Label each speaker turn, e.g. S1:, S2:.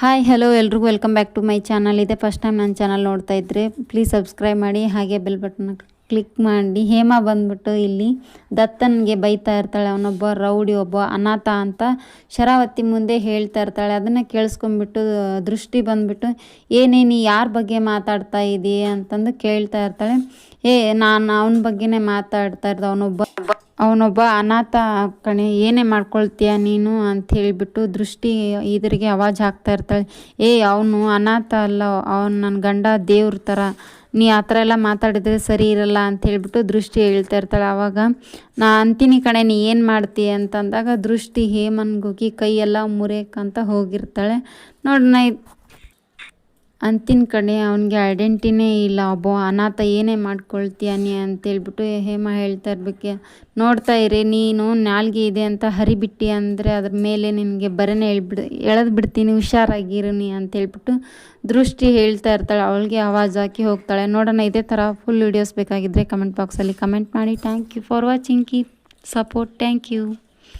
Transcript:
S1: Hi hello ಎಲ್ರಿಗೂ. Welcome back to my channel ಇದೆ first time ನನ್ನ ಚಾನಲ್ ನೋಡ್ತಾ ಇದ್ರೆ ಪ್ಲೀಸ್ ಸಬ್ಸ್ಕ್ರೈಬ್ ಮಾಡಿ, ಹಾಗೆ ಬೆಲ್ ಬಟನ್ ಕ್ಲಿಕ್ ಮಾಡಿ. ಹೇಮಾ ಬಂದ್ಬಿಟ್ಟು ಇಲ್ಲಿ ದತ್ತನ್ಗೆ ಬೈತಾ ಇರ್ತಾಳೆ. ಅವನೊಬ್ಬ ರೌಡಿ, ಒಬ್ಬ ಅನಾಥ ಅಂತ ಶರಾವತಿ ಮುಂದೆ ಹೇಳ್ತಾ ಇರ್ತಾಳೆ. ಅದನ್ನು ಕೇಳಿಸ್ಕೊಂಡ್ಬಿಟ್ಟು ದೃಷ್ಟಿ ಬಂದ್ಬಿಟ್ಟು ಏನೇನು ಯಾರ ಬಗ್ಗೆ ಮಾತಾಡ್ತಾ ಇದೀಯ ಅಂತಂದು ಕೇಳ್ತಾ ಇರ್ತಾಳೆ. ಏ, ನಾನು ಅವನ ಬಗ್ಗೆನೇ ಮಾತಾಡ್ತಾ ಇರ್ದ. ಅವನೊಬ್ಬ ಅವನೊಬ್ಬ ಅನಾಥ ಕಣೆ, ಏನೇ ಮಾಡ್ಕೊಳ್ತೀಯ ನೀನು ಅಂತ ಹೇಳಿಬಿಟ್ಟು ದೃಷ್ಟಿ ಇದ್ರಿಗೆ ಅವಾಜ್ ಹಾಕ್ತಾ ಇರ್ತಾಳೆ. ಏ, ಅವನು ಅನಾಥ ಅಲ್ಲ, ಅವನು ನನ್ನ ಗಂಡ ದೇವ್ರ ಥರ ನೀ ಆ ಥರ ಎಲ್ಲ ಮಾತಾಡಿದ್ರೆ ಸರಿ ಇರಲ್ಲ ಅಂತ ಹೇಳಿಬಿಟ್ಟು ದೃಷ್ಟಿ ಹೇಳ್ತಾ ಇರ್ತಾಳೆ. ಆವಾಗ ನಾ ಅಂತೀನಿ ಕಣೆ, ನೀ ಏನು ಮಾಡ್ತೀಯ ಅಂತಂದಾಗ ದೃಷ್ಟಿ ಹೇಮನ್ಗೋಗಿ ಕೈಯೆಲ್ಲ ಮುರಿಯಕ್ಕಂತ ಹೋಗಿರ್ತಾಳೆ. ನೋಡಿ, ನಾ ಅಂತಿನ ಕಡೆ ಅವನಿಗೆ ಐಡೆಂಟಿನೇ ಇಲ್ಲ. ಒಬ್ಬ ಅನಾಥ ಏನೇ ಮಾಡ್ಕೊಳ್ತೀಯ ನೀ ಅಂತೇಳ್ಬಿಟ್ಟು ಹೇಮ ಹೇಳ್ತಾ ಇರ್ಬೇಕು. ನೋಡ್ತಾ ಇರಿ, ನೀನು ನಾಲ್ಗೆ ಇದೆ ಅಂತ ಹರಿಬಿಟ್ಟಿ ಅಂದರೆ ಅದ್ರ ಮೇಲೆ ನಿನಗೆ ಬರನೇ ಹೇಳ್ಬಿಡ್, ಎಳೆದು ಬಿಡ್ತೀನಿ, ಹುಷಾರಾಗಿರು ನೀ ಅಂತೇಳ್ಬಿಟ್ಟು ದೃಷ್ಟಿ ಹೇಳ್ತಾ ಇರ್ತಾಳೆ. ಅವಳಿಗೆ ಆವಾಜ್ ಹಾಕಿ ಹೋಗ್ತಾಳೆ. ನೋಡೋಣ, ಇದೇ ಥರ ಫುಲ್ ವೀಡಿಯೋಸ್ ಬೇಕಾಗಿದ್ದರೆ ಕಮೆಂಟ್ ಬಾಕ್ಸಲ್ಲಿ ಕಮೆಂಟ್ ಮಾಡಿ. Thank you for watching keep support thank you